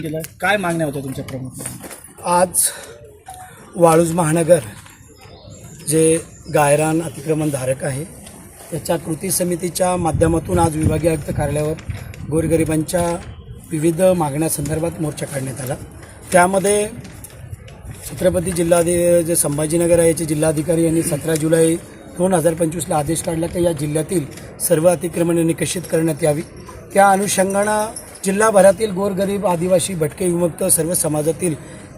निवेदन केलं? काय मागण्या होत्या तुमच्या प्रमुख? आज वाळूज महानगर जे गायरान अतिक्रमणधारक आहे त्याच्या कृती समितीच्या माध्यमातून आज विभागीय आयुक्त कार्यालयावर गोरगरिबांच्या विविध मागण्यासंदर्भात मोर्चा काढण्यात आला. त्यामध्ये छत्रपती जिल्हाधि जे संभाजीनगर आहे याचे जिल्हाधिकारी यांनी सतरा जुलै दोन हजार पंचवीसला आदेश काढला की या जिल्ह्यातील सर्व अतिक्रमणे निकषित करण्यात यावी. त्या अनुषंगानं जिल्हाभरातील गोरगरीब आदिवासी भटके विमुक्त सर्व समाजातील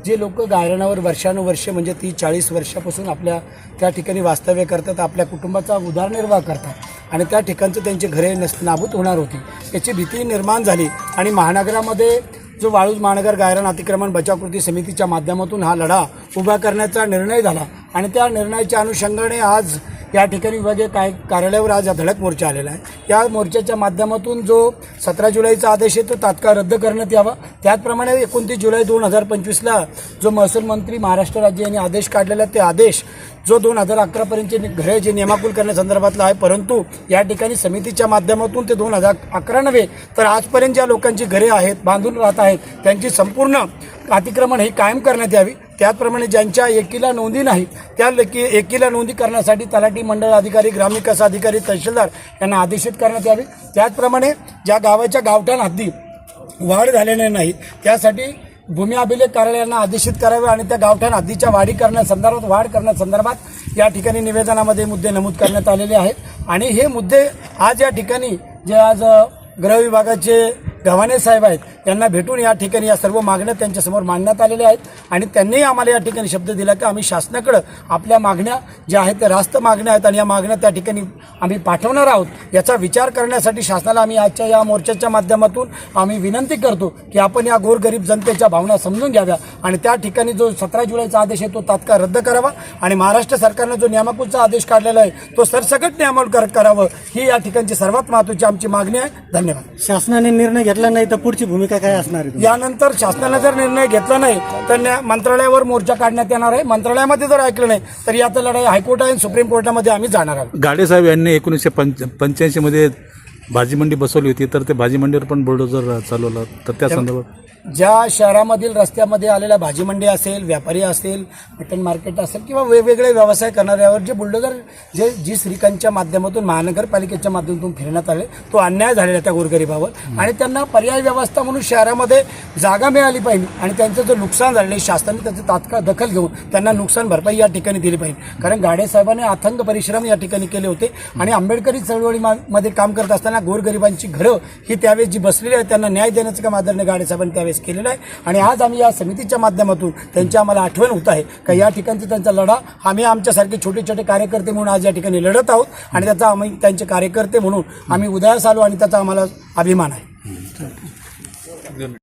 जे लोक गायरणावर वर्षानुवर्ष म्हणजे ती चाळीस वर्षापासून आपल्या त्या ठिकाणी वास्तव्य करतात आपल्या कुटुंबाचा उदरनिर्वाह करतात आणि त्या ठिकाणचं त्यांची घरे नस नाबूद होणार होती. याची भीती निर्माण झाली आणि महानगरामध्ये जो वाळूज महानगर गायरान अतिक्रमण बचाव कृती समितीच्या माध्यमातून हा लढा उभा करण्याचा निर्णय झाला. आणि त्या निर्णयाच्या अनुषंगाने आज या ठिकाणी विभागीय काय कार्यालयावर आज हा धडक मोर्चा आलेला आहे. या मोर्चाच्या माध्यमातून जो सतरा जुलैचा आदेश आहे तो तात्काळ रद्द करण्यात यावा. त्याचप्रमाणे एकोणतीस जुलै दोन हजार पंचवीसला जो महसूल मंत्री महाराष्ट्र राज्य यांनी आदेश काढलेला ते आदेश जो दोन हजार अकरापर्यंतचे घरे जे नियमाकुल करण्यासंदर्भातला आहे परंतु या ठिकाणी समितीच्या माध्यमातून ते दोन हजार अकरा नव्हे तर आजपर्यंत ज्या लोकांची घरे आहेत बांधून राहत आहेत त्यांची संपूर्ण अतिक्रमण हे कायम करण्यात यावी. त्याचप्रमाणे ज्यांच्या एकीला नोंदी नाही त्या लेकी एकीला नोंदी करण्यासाठी तलाठी मंडळ अधिकारी ग्रामविकास अधिकारी तहसीलदार यांना आदेशित करण्यात यावे. त्याचप्रमाणे ज्या गावाच्या गावठाण हद्दी वाढ झालेल्या नाही त्यासाठी भूमी अभिलेख कार्यालयांना आदेशित करावे आणि त्या गावठाण हद्दीच्या वाढी करण्यासंदर्भात वाढ करण्यासंदर्भात या ठिकाणी निवेदनामध्ये मुद्दे नमूद करण्यात आलेले आहेत. आणि हे मुद्दे आज या ठिकाणी जे आज गृहविभागाचे गव्हाणे साहेब आहेत यांना भेटून या ठिकाणी या सर्व मागण्या त्यांच्यासमोर मांडण्यात आलेल्या आहेत आणि त्यांनीही आम्हाला या ठिकाणी शब्द दिला की आम्ही शासनाकडं आपल्या मागण्या ज्या आहेत त्या रास्त मागण्या आहेत आणि या मागण्या त्या ठिकाणी आम्ही पाठवणार आहोत. याचा विचार करण्यासाठी शासनाला आम्ही आजच्या या मोर्चाच्या माध्यमातून आम्ही विनंती करतो की आपण या गोरगरीब जनतेच्या भावना समजून घ्याव्या आणि त्या ठिकाणी जो सतरा जुलैचा आदेश आहे तो तात्काळ रद्द करावा आणि महाराष्ट्र सरकारनं जो नियामकुलचा आदेश काढलेला आहे तो सरसकट नियामक करावं. ही या ठिकाणची सर्वात महत्त्वाची आमची मागणी आहे. धन्यवाद. शासनाने निर्णय घेतला नाही तर पुढची भूमिका काय असणार आहे? यानंतर शासनानं जर निर्णय घेतला नाही तर न्या- मंत्रालयावर मोर्चा काढण्यात येणार आहे. मंत्रालयामध्ये जर ऐकलं नाही तर याचा लढाई हायकोर्ट आणि सुप्रीम कोर्टामध्ये आम्ही जाणार आहोत. गाडे साहेब यांनी एकोणीसशे पंच पंच्याऐंशीमध्ये भाजी मंडी बसवली होती तर ते भाजी मंडीवर पण बुलडोजर चालवलं तर त्या संदर्भात ज्या शहरामधील रस्त्यामध्ये आलेल्या भाजी मंडी असेल व्यापारी असेल मटन मार्केट असेल किंवा वेगवेगळे व्यवसाय करणाऱ्यावर जे बुलडोजर जे जी श्रीकांतच्या माध्यमातून महानगरपालिकेच्या माध्यमातून फिरण्यात आले तो अन्याय झालेला त्या गोरगरिबावर. आणि त्यांना पर्याय व्यवस्था म्हणून शहरामध्ये जागा मिळाली पाहिजे आणि त्यांचं जो नुकसान झालेलं आहे शासनाने त्याचं तात्काळ दखल घेऊन त्यांना नुकसान भरपाई या ठिकाणी दिली पाहिजे. कारण गाडे साहेबांनी अथंग परिश्रम या ठिकाणी केले होते आणि आंबेडकरी चळवळीमध्ये काम करत असताना गोरगरिबांची घरं ही त्यावेळेस जी बसलेली आहेत त्यांना न्याय देण्याचं काम आदरणीय गाडे साहेबांनी त्यावेळेस केलेलं आहे. आणि आज आम्ही या समितीच्या माध्यमातून त्यांची आम्हाला आठवण होत आहे का या ठिकाणचा त्यांचा लढा आम्ही आमच्यासारखे छोटे छोटे कार्यकर्ते म्हणून आज या ठिकाणी लढत आहोत. आणि त्याचा आम्ही त्यांचे कार्यकर्ते म्हणून आम्ही उदयास आलो आणि त्याचा आम्हाला अभिमान आहे.